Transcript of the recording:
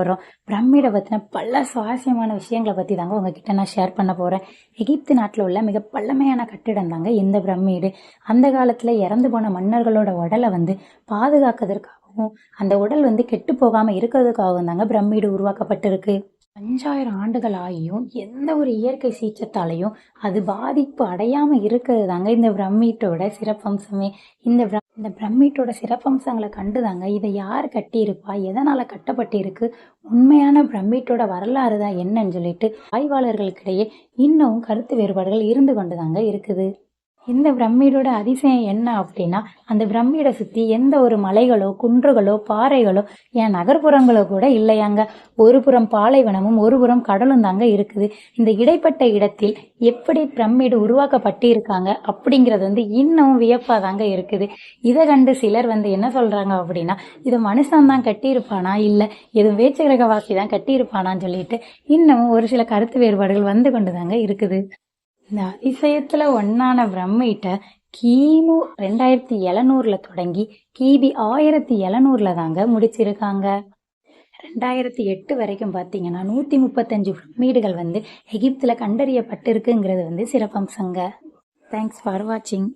போகிறோம் பிரமிடை பற்றின பல சுவாரஸ்யமான விஷயங்களை பற்றி தாங்க உங்ககிட்ட நான் ஷேர் பண்ண போகிறேன் எகிப்து நாட்டில் உள்ள மிக பழமையான கட்டிடம் தாங்க இந்த பிரமிடு. அந்த காலத்தில் இறந்து போன மன்னர்களோட உடலை வந்து பாதுகாக்கிறதுக்காகவும் அந்த உடல் வந்து கெட்டு போகாமல் இருக்கிறதுக்காகவும் தாங்க பிரமிடு உருவாக்கப்பட்டிருக்கு. அஞ்சாயிரம் ஆண்டுகள் ஆகியும் எந்த ஒரு இயற்கை சீற்றத்தாலையும் அது பாதிப்பு அடையாமல் இருக்கிறது தாங்க இந்த பிரம்மீட்டோட சிறப்பம்சமே. இந்த பிர இந்த பிரம்மீட்டோட சிறப்பம்சங்களை கண்டு தாங்க இதை யார் கட்டியிருப்பா? எதனால் கட்டப்பட்டிருக்கு? உண்மையான பிரம்மீட்டோட வரலாறு தான் என்னன்னு சொல்லிட்டு ஆய்வாளர்களுக்கிடையே இன்னும் கருத்து வேறுபாடுகள் இருந்து கொண்டு தாங்க இருக்குது. இந்த பிரம்மீடோட அதிசயம் என்ன அப்படின்னா அந்த பிரம்மீடை சுற்றி எந்த ஒரு மலைகளோ குன்றுகளோ பாறைகளோ ஏன் நகர்ப்புறங்களோ கூட இல்லையாங்க. ஒரு புறம் பாலைவனமும் ஒரு புறம் கடலும் தாங்க இருக்குது. இந்த இடைப்பட்ட இடத்தில் எப்படி பிரமிடு உருவாக்கப்பட்டிருக்காங்க அப்படிங்கிறது வந்து இன்னமும் வியப்பாக தாங்க இருக்குது. இதை கண்டு சிலர் வந்து என்ன சொல்கிறாங்க அப்படின்னா இதை மனுஷன் தான் கட்டியிருப்பானா? இல்லை எதுவும் வேச்சு கிரகவாசி தான் கட்டியிருப்பானான்னு சொல்லிட்டு இன்னமும் ஒரு சில கருத்து வேறுபாடுகள் வந்து கொண்டு தாங்க இருக்குது. இந்த அதிசயத்தில் ஒன்னான பிரமிட்டை கிமு ரெண்டாயிரத்தி எழுநூறுல தொடங்கி கிபி ஆயிரத்தி எழுநூறில் தாங்க முடிச்சிருக்காங்க. ரெண்டாயிரத்தி எட்டு வரைக்கும் பார்த்தீங்கன்னா நூற்றி முப்பத்தஞ்சு பிரமிடுகள் வந்து எகிப்தில் கண்டறியப்பட்டிருக்குங்கிறது வந்து சிறப்பம்சங்க. தேங்க்ஸ் ஃபார் வாட்சிங்